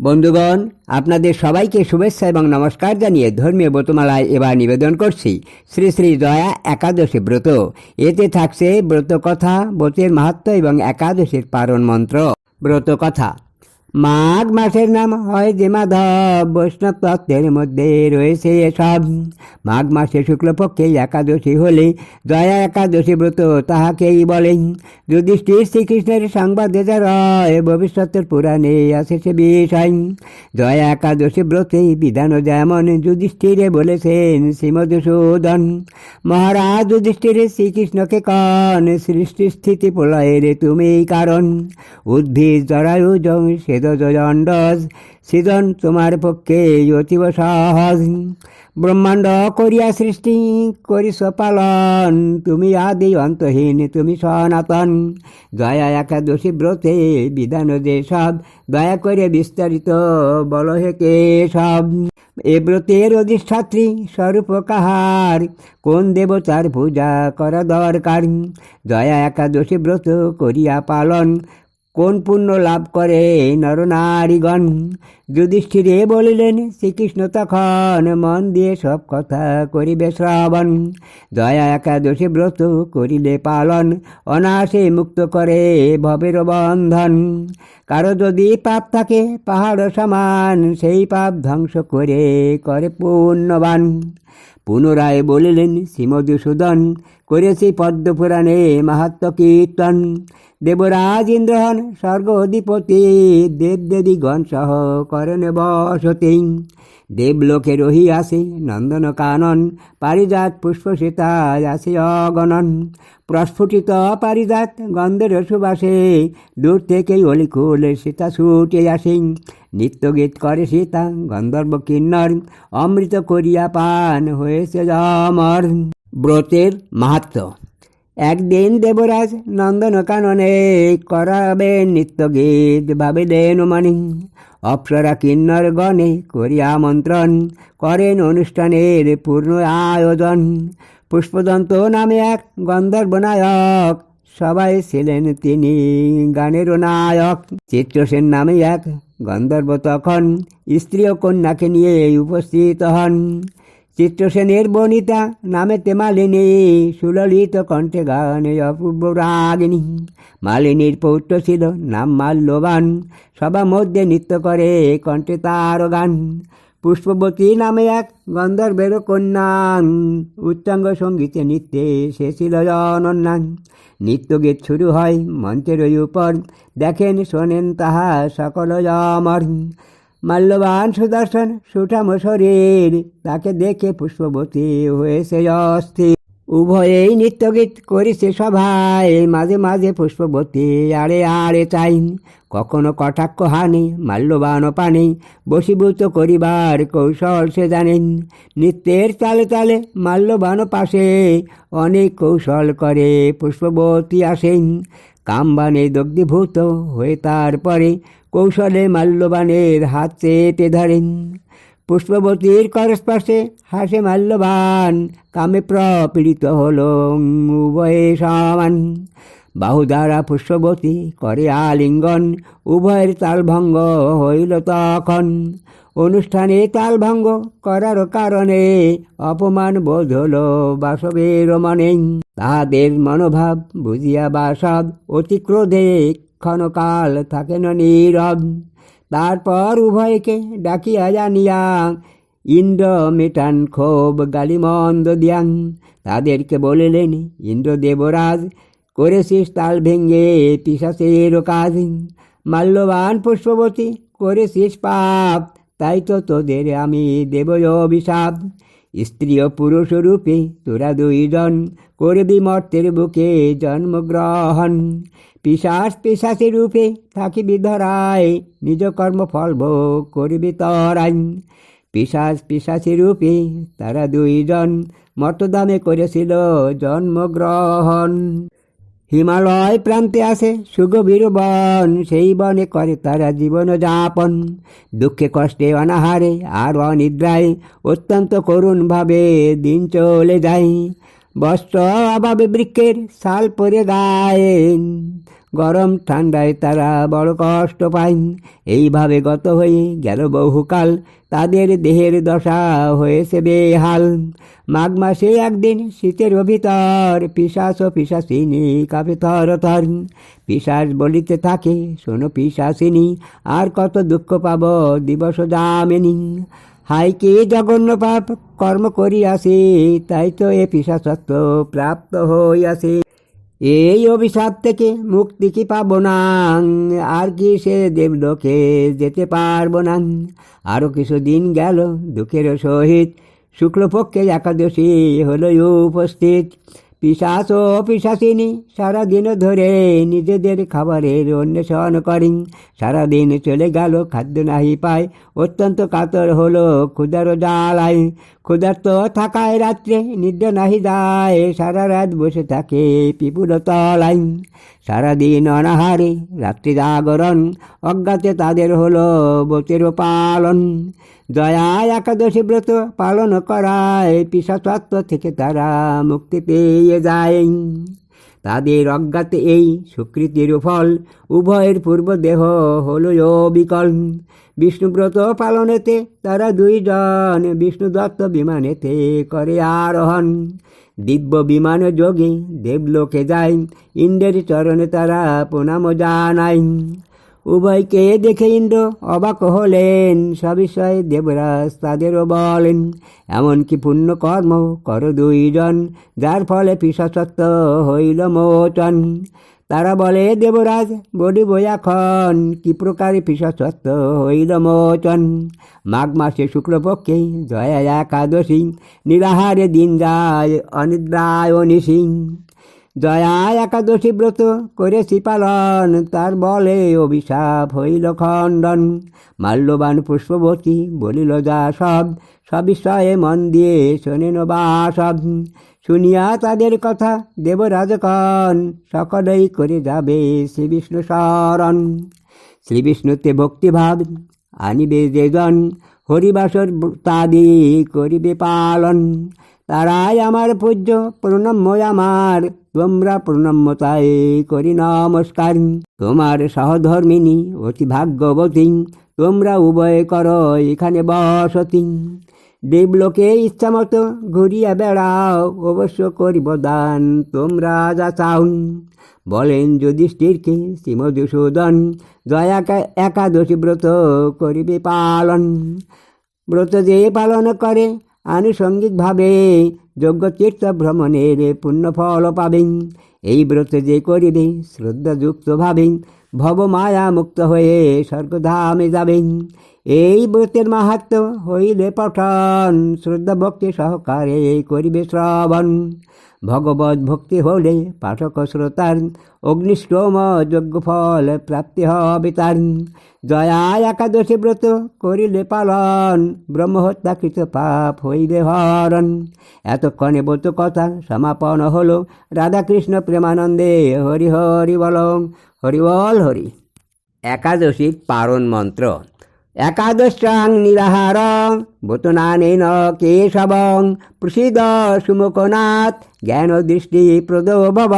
বন্ধুগণ, আপনাদের সবাইকে শুভেচ্ছা এবং নমস্কার জানিয়ে ধর্মীয় ব্রতমালায় এবার নিবেদন করছি। শ্রী শ্রী দয়া একাদশী ব্রত। এতে থাকছে ব্রত কথা ব্রতের মাহাত্ম এবং একাদশীর পারণ মন্ত্র। ব্রত কথা মাঘ মাসের নাম হয় যে মাধব বৈষ্ণব তত্ত্বের মধ্যে রয়েছে এসব। মাঘ মাসে শুক্লপক্ষে একাদশী হলে দয়া একাদশী ব্রত তাহাকেই বলেন যুধিষ্ঠির শ্রীকৃষ্ণের সংবাদে রয় ভবিষ্যতের পুরাণে আছে সে বিষয়। দয়া একাদশী ব্রতে বিধান যেমন যুধিষ্ঠিরে বলেছেন শ্রীমধুসূদন। মহারাজ যুধিষ্ঠিরে শ্রীকৃষ্ণকে কন সৃষ্টি স্থিতি প্রলয়ের তুমি কারণ। উদ্ভিদ, জরায়ু জং সেদজ অণ্ডজ সৃজন তোমার পক্ষে অতীব সহজ। ব্রহ্মাণ্ড করিয়া সৃষ্টি করিস পালন, তুমি আদি অন্তহীন, তুমি সনাতন। দয়া একাদশী ব্রতে বিধান যে সব, দয়া করে বিস্তারিত বল হে কে সব। এ ব্রতের অধিষ্ঠাত্রী স্বরূপ কাহার? কোন দেবতার পূজা করা দরকার? দয়া একাদশী ব্রত করিয়া পালন কোন পুণ্য লাভ করে নরনারীগণ? যুধিষ্ঠিরে বলিলেন, শ্রীকৃষ্ণ তখন মন দিয়ে সব কথা করিবে শ্রবণ। দয়া একাদশী ব্রত করিলে পালন, অনায়াসে মুক্ত করে ভবের বন্ধন। কারও যদি পাপ থাকে, পাহাড় সমান সেই পাপ ধ্বংস করে করে পুণ্যবান। পুনরায় বলিলেন, শ্রীমধুসূদন, করেছি পদ্মপুরাণে মাহাত্ম কীর্তন দেবরাজ ইন্দ্রহন স্বর্গ অধিপতি দেব দেবীগণ সহ করেন বসতি দেবলোকে রহি আসে নন্দন কানন পারিজাত পুষ্পসীতা আসে অগণন। প্রস্ফুটিত পারিজাত গন্ধের সুবাসে দূর থেকেই অলিকুল সীতা ছুটে আসে নিত্যগীত করে সীতা গন্ধর্ব কিন্নর অমৃত করিয়া পান হয়েছে জমর ব্রতের মাহাত্ম। একদিন দেবরাজ নন্দন কাননে করাবেন নিত্য গীত ভাবিলেন মানি অপ্সরা কিন্নর গণে করিয়া আমন্ত্রণ করেন অনুষ্ঠানের পূর্ণ আয়োজন। পুষ্পদন্ত নামে এক গন্ধর্ব নায়ক সবাই ছিলেন তিনি গানের নায়ক। চিত্রসেন নামে এক গন্ধর্ব তখন স্ত্রী ও কন্যাকে নিয়ে উপস্থিত হন। চিত্রসেনের বনিতা নামে তে মালিনী, সুললিত কণ্ঠে গানে অপূর্ব রাগিনী। মালিনীর পৌত্র ছিল নাম মাল্যবান। সবার মধ্যে নৃত্য করে কণ্ঠে তার গান। পুষ্পবতী নামে এক গন্ধর্বের কন্যা। উচ্চাঙ্গ সঙ্গীতে নৃত্যে সে ছিল নৃত্য গীত শুরু হয় মঞ্চের উপর। দেখেন, শোনেন তাহা সকল অমর। মাল্যবান সুদর্শন সুঠাম শরীর, তাকে দেখে পুষ্পবতী হয়েছে অস্থির। উভয়েই নৃত্যগীত করিছে সভায়। মাঝে মাঝে পুষ্পবতী আড়ে আড়ে চাই। কখনো কটাক্ষ হানি, মাল্যবান পানি, বশীভূত করিবার কৌশল সে জানেন নৃত্যের তালে তালে মাল্যবান পাশে অনেক কৌশল করে পুষ্পবতী আসেন কামবানে দগ্ধীভূত হয়ে তারপরে কৌশলে মাল্যবানের হাত চেটে ধরেন পুষ্পবতীর করস্পর্শে হাসে মাল্যবান কামে প্রপীড়িত হল উভয়ে সমান। বাহু দ্বারা পুষ্পবতী করে আলিঙ্গন, উভয়ের তালভঙ্গ হইল তখন। অনুষ্ঠানে তালভঙ্গ করার কারণে অপমান বোধ হল বাসবের মনে। তাহাদের মনোভাব বুঝিয়া বাসব অতি ক্রোধে ক্ষণকাল থাকেন নীরব। তারপর উভয়কে ডাকিয়া জানিয়া ইন্দ্র মেটান ক্ষোভ গালিমন্দ দিয়াং। তাদেরকে বলিলেন ইন্দ্র দেবরাজ করেছিস তাল ভেঙ্গে পিসাসের কাজ। মাল্যবান পুষ্পবতী, করেছিস পাপ, তাই তো তোদের আমি দেবয় অভিশাপ। স্ত্রী ও পুরুষ রূপে তোরা দুইজন করবি মর্তের বুকে জন্মগ্রহণ। পিসাস পিসাসি রূপে থাকিবি ধরায়, নিজ কর্মফল ভোগ করবি তরাই। পিসাস পিসাসি রূপে তারা দুইজন মর্তদামে করেছিল জন্মগ্রহণ। হিমালয় প্রান্তে আসে সুগভীর বন, সেই বনে করে তারা জীবন যাপন। দুঃখে, কষ্টে, অনাহারে আর অনিদ্রায় অত্যন্ত করুণভাবে দিন চলে যায়। বস্ত্র অভাবে বৃক্ষের শাল পরে গায়ে গরম ঠান্ডায় তারা বড় কষ্ট পায়। এইভাবে গত হয়ে গেল বহুকাল। তাদের দেহের দশা হয়েছে বেহাল। মাঘ মাসে একদিন শীতের ভিতর পিসাস ও পিসাসিনী কাপে থর থর। পিসাস বলিতে থাকে, শোনো পিসাসিনী আর কত দুঃখ পাব, দিবস যামেনি। হাই কি জঘন্য পাপ কর্ম করিয়াছি, তাই তো এ পিসাসত্ব প্রাপ্ত হইয়াছে। এই অভিশাপ থেকে মুক্তি কি পাবো না? আর কি সে দেবলোকে যেতে পারব না? আরও কিছু দিন গেল, দুঃখের সহিত শুক্লপক্ষে একাদশী হলো উপস্থিত। পিসাস ও পিসাসিনী সারাদিন ধরে নিজেদের খাবারের অন্বেষণ করেন। সারাদিন চলে গেল, খাদ্য নাহি পায়, অত্যন্ত কাতর হলো ক্ষুদার জ্বালায় ক্ষুধার্ত থাকায় রাত্রে নিদ্রা নাহি যায়, সারা রাত বসে থাকে পিপুল তলায় সারাদিন অনাহারে, রাত্রি জাগরণ, অজ্ঞাতে তাদের হলো বতের পালন। দয়া একাদশী ব্রত পালন করায় পিসাতত্ব থেকে তারা মুক্তি পেয়ে যায়। তাদের অজ্ঞাতে এই সুকৃতির ফল, উভয়ের পূর্ব দেহ হল বিকল বিষ্ণুব্রত পালনেতে তারা দুইজন বিষ্ণু দত্ত বিমানেতে করে আরোহণ। দিব্য বিমান যোগে দেবলোকে যায়। ইন্দ্রের চরণে তারা প্রণাম জানায়। উভয়কে দেখে ইন্দ্র অবাক হলেন। সবিষয়ে দেবরাজ তাদেরও বলেন, এমনকি পুণ্যকর্ম কর দুইজন, যার ফলে পিসাসত্ব হইল মোচন। তারা বলে, দেবরাজ, বলিব এখন, কি প্রকারে পিসাসত্ব হইল মোচন? মাঘ মাসে শুক্লপক্ষে জয়া একাদশী, নিরাহারে দিন যায়, অনিদ্রায় নিশিং জয়া একাদশী ব্রত করেছি পালন, তার বলে অভিশাপ হইল খণ্ডন। মাল্যবান পুষ্পবতী বলিল, যা সব সবিষয়ে মন দিয়ে শোনেন বা সব। শুনিয়া তাদের কথা দেবরাজকন সকলেই করে যাবে শ্রী বিষ্ণু শরণ। শ্রী বিষ্ণুতে ভক্তিভাব আনিবে যেজন হরিবাসর তাদি করিবে পালন। তারাই আমার পূজ্য প্রণম্য আমার তোমরা প্রণম্যতায় করি নমস্কার। তোমার সহধর্মিনী, অতি ভাগ্যবতী, তোমরা উভয় কর, এখানে বসতি। দেবলোকে ইচ্ছা মতো ঘুরিয়া বেড়াও, অবশ্য করিব দান, তোমরা যা চাও। বলেন যুধিষ্ঠিরকে শ্রীমধুসূদন, দয়া একাদশী ব্রত করিবে পালন। ব্রত যে পালন করে আনুষঙ্গিকভাবে যোগ্য তীর্থ ভ্রমণের পুণ্যফল পাবেন। এই ব্রত যে করিবে, শ্রদ্ধাযুক্ত ভাবেন, ভবমায়া মুক্ত হয়ে স্বর্গধামে যাবেন। এই ব্রতের মাহাত্ম হইলে পঠন শ্রদ্ধা ভক্তি সহকারে করিবে শ্রবণ। ভগবত ভক্তি হলে পাঠক শ্রোতার অগ্নিষ্টম যজ্ঞ ফল প্রাপ্তি হবে তার। জয়া একাদশী ব্রত করিলে পালন, ব্রহ্মহত্যাকৃত পাপ হইবে হরণ। এতক্ষণে ব্রত কথা সমাপন হলো। রাধাকৃষ্ণ প্রেমানন্দে হরি হরি বল। হরি বল হরি। একাদশীর পারণ মন্ত্র। একাদশাং নিরাহার ভূতনানেন কেশবং প্রসিদ সুমুখনাথ জ্ঞান দৃষ্টি ভব।